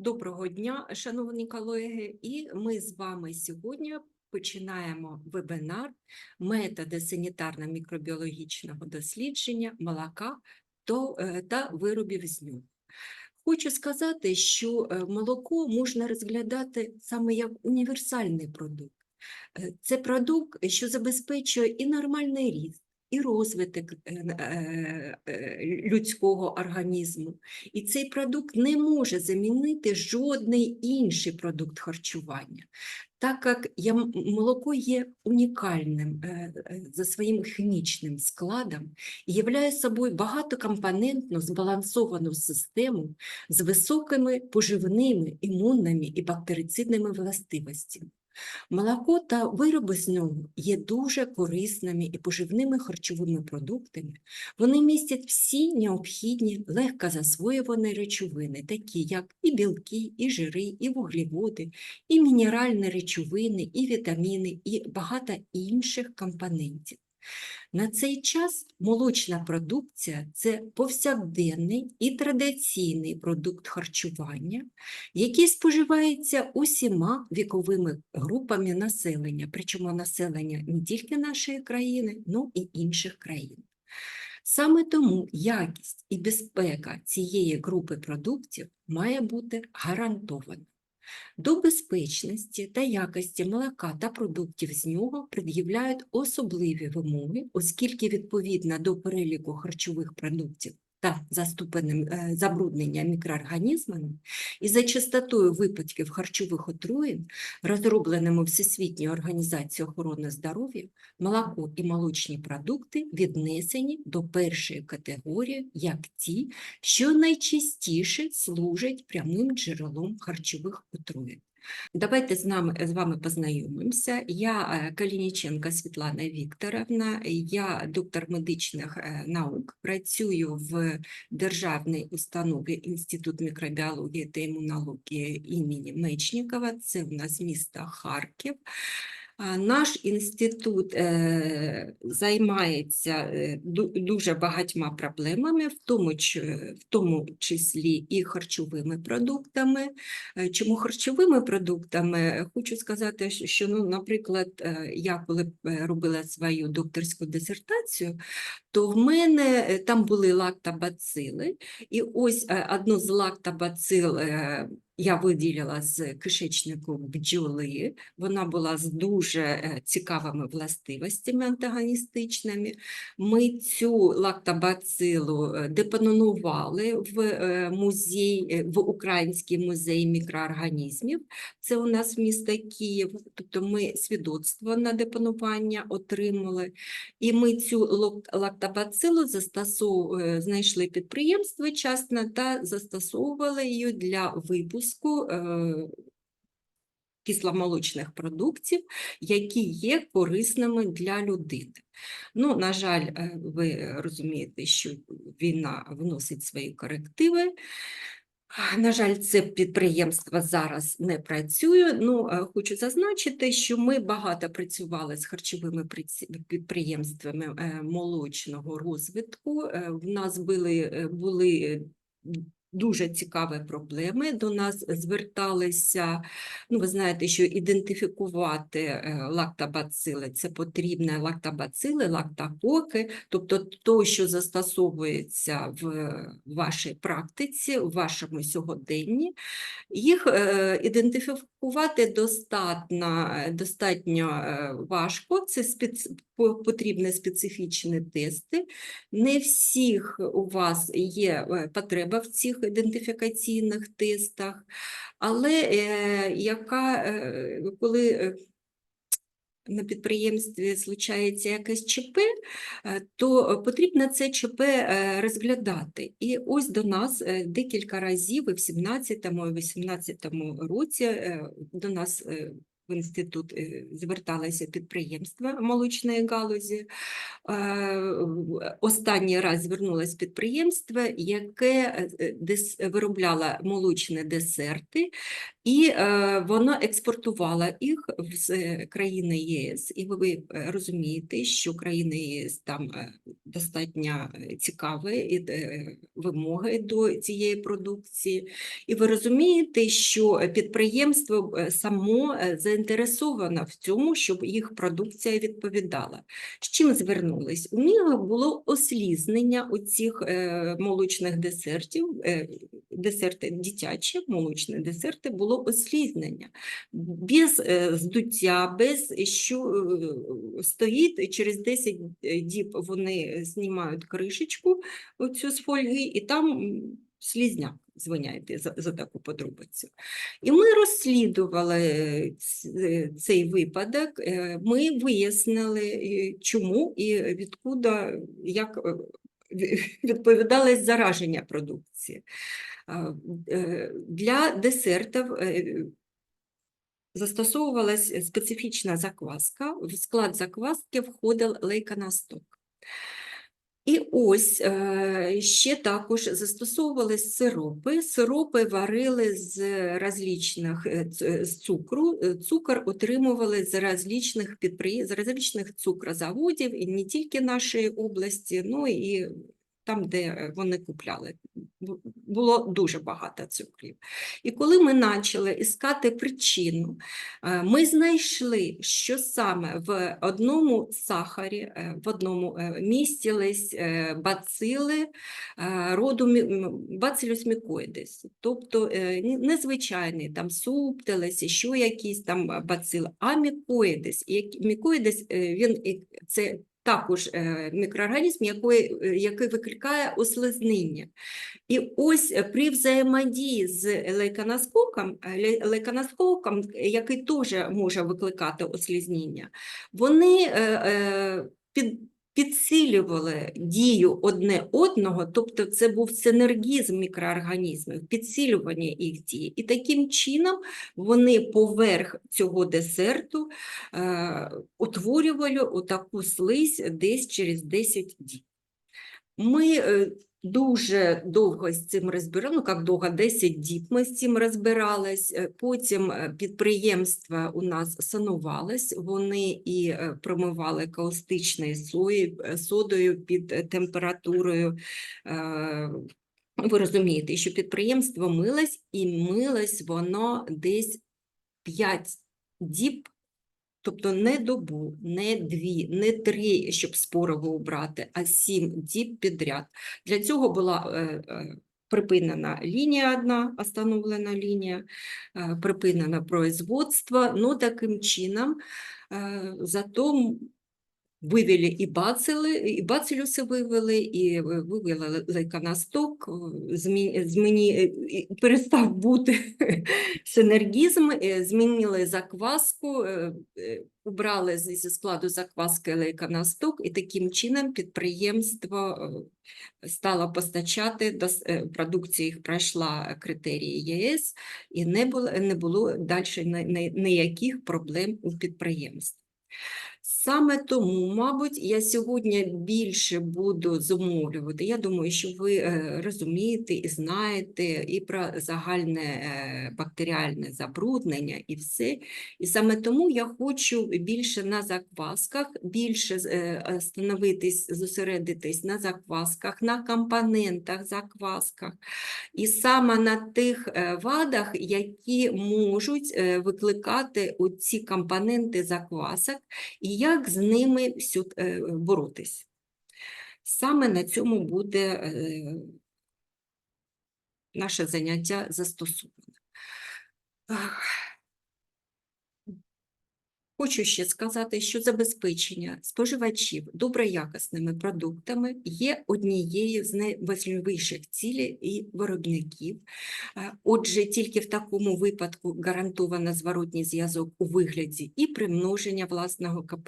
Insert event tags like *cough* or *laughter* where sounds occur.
Доброго дня, шановні колеги, і ми з вами сьогодні починаємо вебінар методи санітарно-мікробіологічного дослідження молока е, та виробів з нього. Хочу сказати, що е, молоко можна розглядати саме як універсальний продукт. Е, Це продукт, що забезпечує і нормальний ріст, і розвиток е, е, е, людського організму. І цей продукт не може замінити жодний інший продукт харчування, так як молоко є унікальним за своїм хімічним складом і являє собою багатокомпонентну збалансовану систему з високими поживними, імунними і бактерицидними властивостями. Молоко та вироби з нього є дуже корисними і поживними харчовими продуктами. Вони містять всі необхідні легко засвоювані речовини, такі як і білки, і жири, і вуглеводи, і мінеральні речовини, і вітаміни, і багато інших компонентів. На цей час молочна продукція це повсякденний і традиційний продукт харчування, який споживається усіма віковими групами населення, причому населення не тільки нашої країни, але і інших країн. Саме тому якість і безпека цієї групи продуктів має бути гарантована. До безпечності та якості молока та продуктів з нього пред'являють особливі вимоги, оскільки відповідно до переліку харчових продуктів та за ступенем е, забруднення мікроорганізмами і за частотою випадків харчових отруєнь, розробленими Всесвітньою організацією охорони здоров'я, молоко і молочні продукти віднесені до першої категорії як ті, що найчастіше служать прямим джерелом харчових отруєнь. Давайте з нами з вами познайомимося. Я е, Калініченка Світлана Вікторовна, я доктор медичних е, наук, працюю в державній установі Інститут мікробіології та імунології імені Мечникова. Це у нас місто Харків. Наш інститут е, займається е, дуже багатьма проблемами, в тому, в тому числі і харчовими продуктами. Е, Чому харчовими продуктами? Хочу сказати, що- ну, наприклад, я коли робила свою докторську дисертацію, то в мене там були лактобацили, і ось одну з лактобацил я виділила з кишечнику бджоли. Вона була з дуже е, цікавими властивостями антагоністичними. Ми цю лактобацилу е, депонували в е, музей, в Український музей мікроорганізмів. Це у нас місто Київ. Тобто ми свідоцтво на депонування отримали. І ми цю лактобацилу застосов... знайшли підприємство частне та застосовували її для випуску е, кисломолочних продуктів, які є корисними для людини. Ну, на жаль, е, ви розумієте, що війна вносить свої корективи. На жаль, це підприємство зараз не працює. Ну, е, хочу зазначити, що ми багато працювали з харчовими підприємствами молочного розвитку. В нас були, були дуже цікаві проблеми. До нас зверталися, ну, ви знаєте, що ідентифікувати е, лактобацили, це потрібне лактобацили, лактококи, тобто то, що застосовується в вашій практиці, в вашому сьогоденні. Їх е, ідентифікувати достатньо, е, достатньо е, важко, це спец... потрібні специфічні тести. Не всіх у вас є е, потреба в цих ідентифікаційних тестах, але яка, коли на підприємстві случається якесь ЧП, е, то потрібно це ЧП е, розглядати. І ось до нас е, декілька разів і в 17-му, і в 18-му році до нас в інститут зверталися підприємства молочної галузі. Останній раз звернулось підприємство, яке виробляло молочні десерти І е, вона експортувала їх з країни ЄС. І ви, е, розумієте, що країни ЄС там е, достатньо е, цікаві е, вимоги до цієї продукції. І ви розумієте, що підприємство е, само е, заінтересовано в цьому, щоб їх продукція відповідала. З чим звернулись? У них було ослізнення оцих е, молочних десертів, е, десерти дитячі, молочні десерти, було ослізнення. Без е, здуття, без що е, стоїть, через 10 діб вони знімають кришечку оцю з фольги, і там слізняк, звиняйте за, за таку подробицю. І ми розслідували е, е, цей випадок, е, ми вияснили, е, чому і відкуда, як е, *laughs* відповідалось зараження продукції. Е, Для десертів е, застосовувалась специфічна закваска. В склад закваски входив лейконосток. І ось е, ще також застосовувались сиропи. Сиропи варили з различних е, з цукру. Цукор отримували з различних підприємств, з различних цукрозаводів, і не тільки нашої області, ну і там, де е, вони купляли. Було дуже багато цукрів. І коли ми почали іскати причину, е, ми знайшли, що саме в одному сахарі, е, в одному містились бацили роду мі- м, Bacillus mycoides, тобто незвичайний там субтилес, ще якісь там бацили, а як- е, він це також е, мікроорганізм, який, е, який викликає ослизнення. І ось е, при взаємодії з лейконоскоком, лейконоскоком, який теж може викликати ослизнення, вони під, підсилювали дію одне одного, тобто це був синергізм мікроорганізмів, підсилювання їх дії. І таким чином вони поверх цього десерту е, утворювали таку слизь десь через 10 діб. Ми е, дуже довго з цим розбирали, ну як довго, 10 діб ми з цим розбирались. Е, Потім е, підприємство у нас санувалось, вони і е, промивали каустичною содою під температурою. Ви розумієте, що підприємство милось, і милось воно десь 5 діб Тобто не добу, не дві, не три, щоб спорову убрати, а сім діб підряд. Для цього була е, е, припинена лінія одна, остановлена лінія, е, припинено производство, ну таким чином е, зато вивели і бацили, і бацилюси вивели, і е, вивели лейконосток, е, змі, зміні, е, перестав бути *laughs* синергізм, змінили закваску, убрали зі складу закваски лейконосток, і таким чином підприємство стало постачати продукція їх пройшла критерії ЄС, і не було, не було далі ніяких проблем у підприємстві. Саме тому, мабуть, я сьогодні більше буду зумовлювати. Я думаю, що ви е, розумієте і знаєте і про загальне е, бактеріальне забруднення, і все. І саме тому я хочу більше на заквасках, більше е, становитись, зосередитись на заквасках, на компонентах заквасках, і саме на тих вадах, які можуть викликати ці компоненти заквасок, і як з ними е, боротись. Саме на цьому буде е, наше заняття застосоване. Хочу ще сказати, що забезпечення споживачів доброякісними продуктами є однією з найважливіших цілей і виробників. Е, Отже, тільки в такому випадку гарантовано зворотній зв'язок у вигляді і примноження власного КП